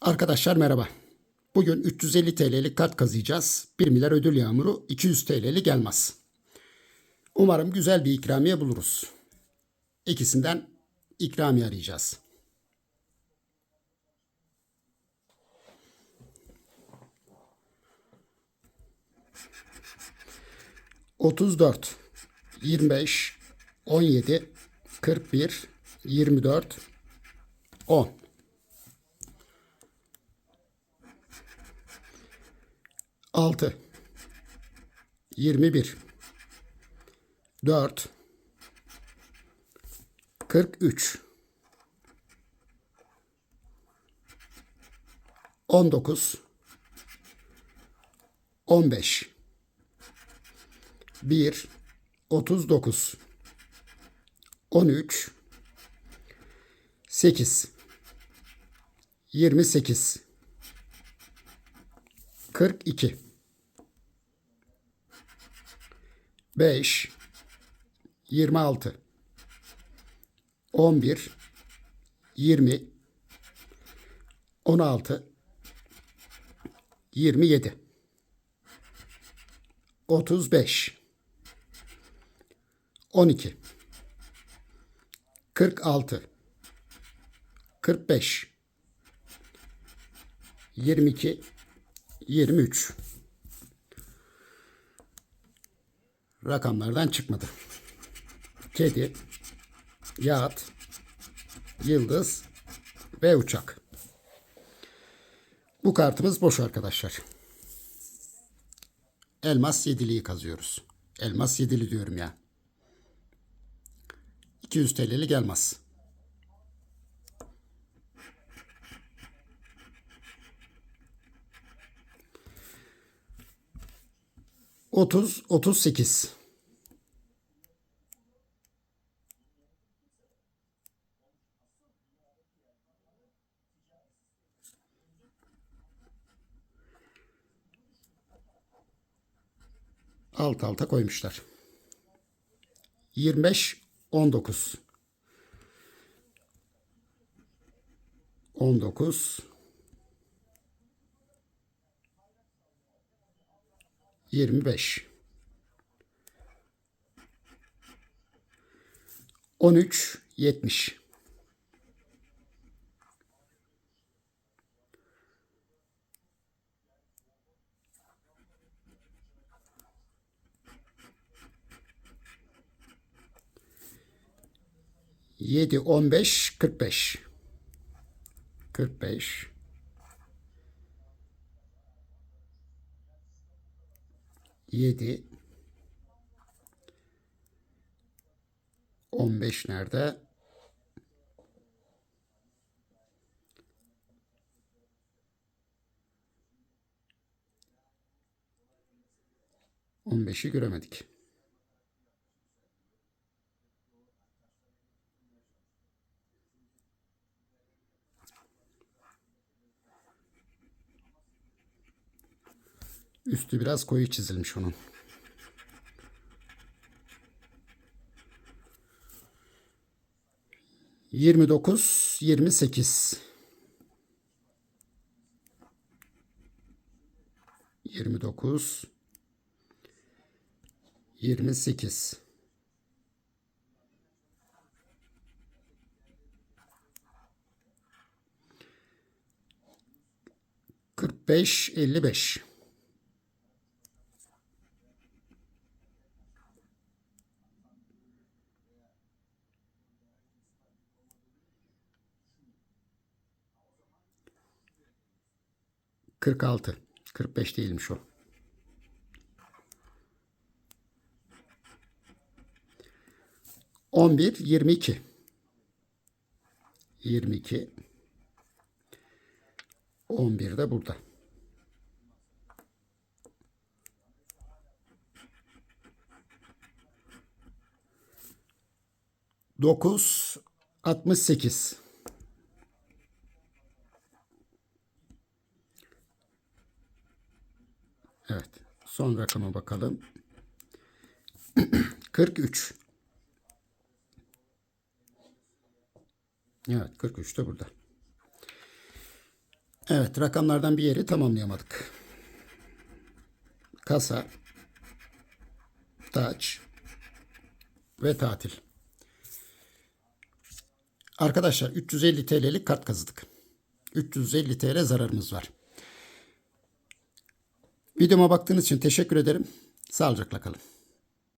Arkadaşlar merhaba. Bugün 350 TL'lik kart kazıyacağız. 1 milyar ödül yağmuru 200 TL'li gelmez. Umarım güzel bir ikramiye buluruz. İkisinden ikramiye arayacağız. Otuz dört, yirmi beş, on yedi, kırk bir, yirmi dört, on. 6 21 4 43 19 15 1 39 13 8 28 42 5 26 11 20 16 27 35 12 46 45 22 23 rakamlardan çıkmadı. Kedi, yat, yıldız ve uçak. Bu kartımız boş arkadaşlar. Elmas yediliği kazıyoruz. Elmas yedili diyorum ya. 200 TL'li gelmez. Otuz, otuz sekiz. Alt alta koymuşlar. 25, 19. 19 25 13 70 7 15 45 45 7 15 nerede? On beşi göremedik. Üstü biraz koyu çizilmiş onun. Yirmi dokuz, yirmi sekiz. Yirmi dokuz, yirmi sekiz. Kırk beş, elli beş. Kırk altı. Kırk beş değilmiş o. On bir, yirmi iki. Yirmi iki. On bir de burada. Dokuz, altmış sekiz. Evet. Son rakama bakalım. 43. Evet 43 de burada. Evet rakamlardan bir yeri tamamlayamadık. Kasa, taç ve tatil. Arkadaşlar 350 TL'lik kart kazıdık. 350 TL zararımız var. Videoma baktığınız için teşekkür ederim. Sağlıcakla kalın.